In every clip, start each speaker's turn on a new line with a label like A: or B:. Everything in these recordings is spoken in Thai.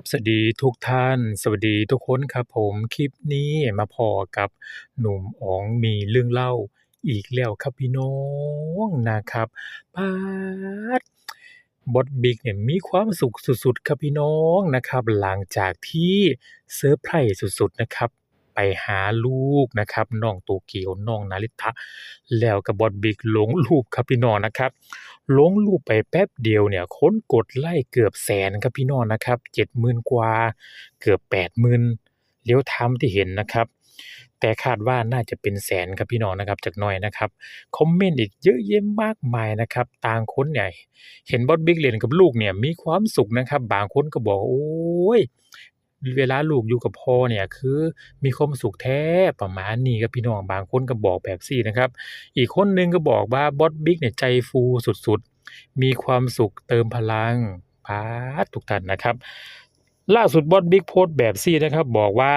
A: บสวัสดีทุกท่าน สวัสดีทุกคนครับผมคลิปนี้มาพอกับหนุ่มอ๋องมีเรื่องเล่าอีกแล้วครับพี่น้องนะครับปาดบอสบิ๊กเนี่ยมีความสุขสุดๆครับพี่น้องนะครับ หลังจากที่เซอร์ไพรส์สุดๆนะครับ ไปหาลูกนะครับน้องโตเกียวน้องนาริตะแล้วก็บบอสบิ๊กลงรูปครับพี่น้องนะครับลงรูปไปแป๊บเดียวเนี่ยค้นกดไลก์เกือบแสนครับพี่น้องนะครับ70,000กว่าเกือบ80,000 real time ที่เห็นนะครับ แต่คาดว่าน่าจะเป็นแสนครับพี่น้องนะครับจักน่อยนะครับคอมเมนต์อีกเยอะแยะมากมายนะครับต่างคนเนี่ยเห็นบอสบิ๊กเล่นกับลูกเนี่ยมีความสุขนะครับ บางคนก็บอกโอ๊ย เวลาลูกอยู่กับพ่อเนี่ยคือมีความสุขแท้ประมาณนี้ครับพี่น้องบางคนก็บอกแบบซี้นะครับ อีกคนหนึ่งก็บอกว่าบอสบิ๊กเนี่ยใจฟูสุดๆ มีความสุขเติมพลังป๊าทุกท่านนะครับ ล่าสุดบอสบิ๊กโพสต์แบบซี้นะครับ บอกว่า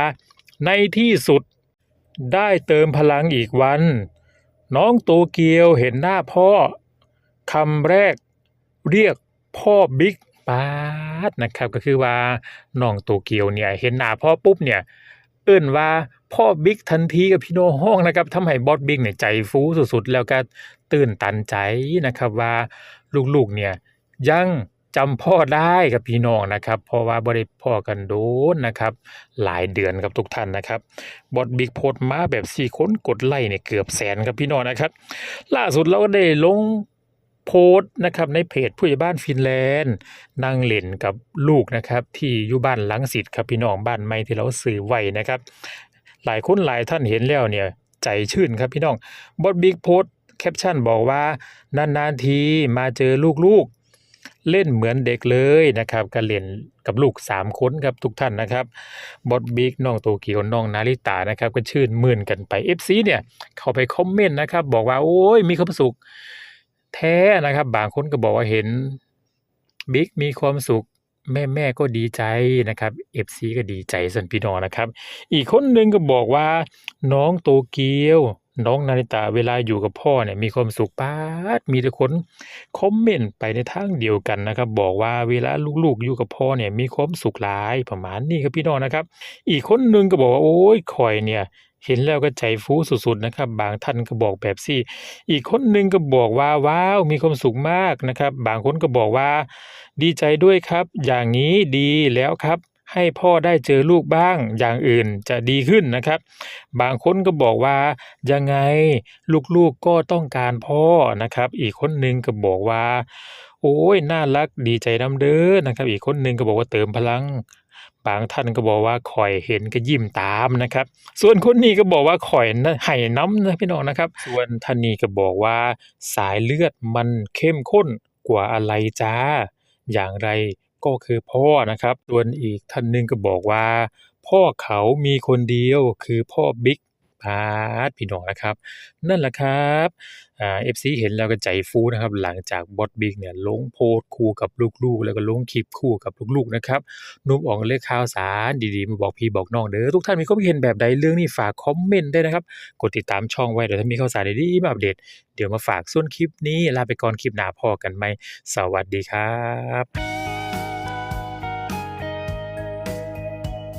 A: ในที่สุดได้เติมพลังอีกวัน น้องโตเกียวเห็นหน้าพ่อคำแรกเรียกพ่อบิ๊กป๊า ดนะครับก็คือว่าน้องโตเกียวเนี่ยเห็นหน้าพ่อปุ๊บเนี่ยเอิ้นว่าพ่อบิ๊กทันทีครับพี่น้องนะครับทำให้บอสบิ๊กเนี่ยใจฟูสุดๆ แล้วก็ตื้นตันใจนะครับว่าลูกๆเนี่ยยังจำพ่อได้ครับพี่น้องนะครับ เพราะว่าบ่ได้พ้อกันโดนนะครับ หลายเดือนครับทุกท่านนะครับบอสบิ๊กโพสต์มาแบบซี้คนกดไลก์เนี่ยเกือบแสนครับพี่น้องนะครับ ล่าสุดเราก็ได้ลง โพสต์นะครับในเพจผู้ใหญ่บ้านฟินแลนด์นั่งเล่นกับลูกนะครับที่อยู่บ้านรังสิตครับพี่น้องบ้านใหม่ที่เราซื้อไว้นะครับ หลายคนหลายท่านเห็นแล้วเนี่ยใจชื่นครับพี่น้องบอสบิ๊กโพสต์แคปชั่นบอกว่านานๆทีมาเจอลูกๆ เล่นเหมือนเด็กเลยนะครับก็เล่นกับลูก 3 คนครับทุกท่านนะครับบอสบิ๊กน้องโตเกียวน้องนาริตะนะครับก็ชื่นมื่นกันไป FC เนี่ยเข้าไปคอมเมนต์นะครับบอกว่าโอ๊ยมีความสุข แท้นะครับ บางคนก็บอกว่าเห็นบิ๊กมีความสุขแม่ๆก็ดีใจนะครับ FC ก็ดีใจซั่นพี่น้องนะครับ อีกคนหนึ่งก็บอกว่า น้องโตเกียว น้องนาริตะเวลาอยู่กับพ่อเนี่ยมีความสุขป๊าดมีแต่คนคอมเมนต์ไปในทางเดียวกันนะครับ บอกว่าเวลาลูกๆอยู่กับพ่อเนี่ยมีความสุขหลายประมาณนี้ครับพี่น้องนะครับ อีกคนหนึ่งก็บอกว่าโอ๊ยข้อยเนี่ย เห็นแล้วก็ใจฟูสุดๆนะครับ บางท่านก็บอกแบบซี้อีกคนหนึ่งก็บอกว่าว้าวมีความสุขมากนะครับ บางคนก็บอกว่า ดีใจด้วยครับ อย่างงี้ดีแล้วครับ ให้พ่อได้เจอลูกบ้าง อย่างอื่นจะดีขึ้นนะครับ บางคนก็บอกว่า ยังไงลูกๆก็ต้องการพ่อนะครับ อีกคนหนึ่งก็บอกว่าโอ๊ยน่ารักดีใจน้ำเด้อนะครับ อีกคนหนึ่งก็บอกว่าเติมพลัง บางท่านก็บอกว่าข้อยเห็นก็ยิ้มตามนะครับ ส่วนคนนี้ก็บอกว่าข้อยน่ะให้น้ำนะพี่น้องนะครับ ส่วนท่านนี้ก็บอกว่า สายเลือดมันเข้มข้นกว่าอะไรจ้า อย่างไรก็คือพ่อนะครับส่วนอีกท่านหนึ่งก็บอกว่า พ่อเขามีคนเดียวคือพ่อบิ๊ก ป๊าดพี่น้องนะครับ นั่นแหละครับอ่า FC เห็นแล้วก็ใจฟูนะครับ หลังจากบอสบิ๊กเนี่ยลงโพสคู่กับลูกๆ แล้วก็ลงคลิปคู่กับลูกๆนะครับนุ่มอ๋องเลยข่าวสารดีๆมาบอกพี่บอกน้องเด้อทุกท่านมีความคิเห็นแบบใดเรื่องนี้ฝากคอมเมนต์ได้นะครับ กดติดตามช่องไว้เดี๋ยวถ้ามีข่าวสารดีๆมาอัปเดตเดี๋ยวมาฝากส่วนคลิปนี้ลาไปก่อนคลิปหน้าพอกันใหมสวัสดีครับ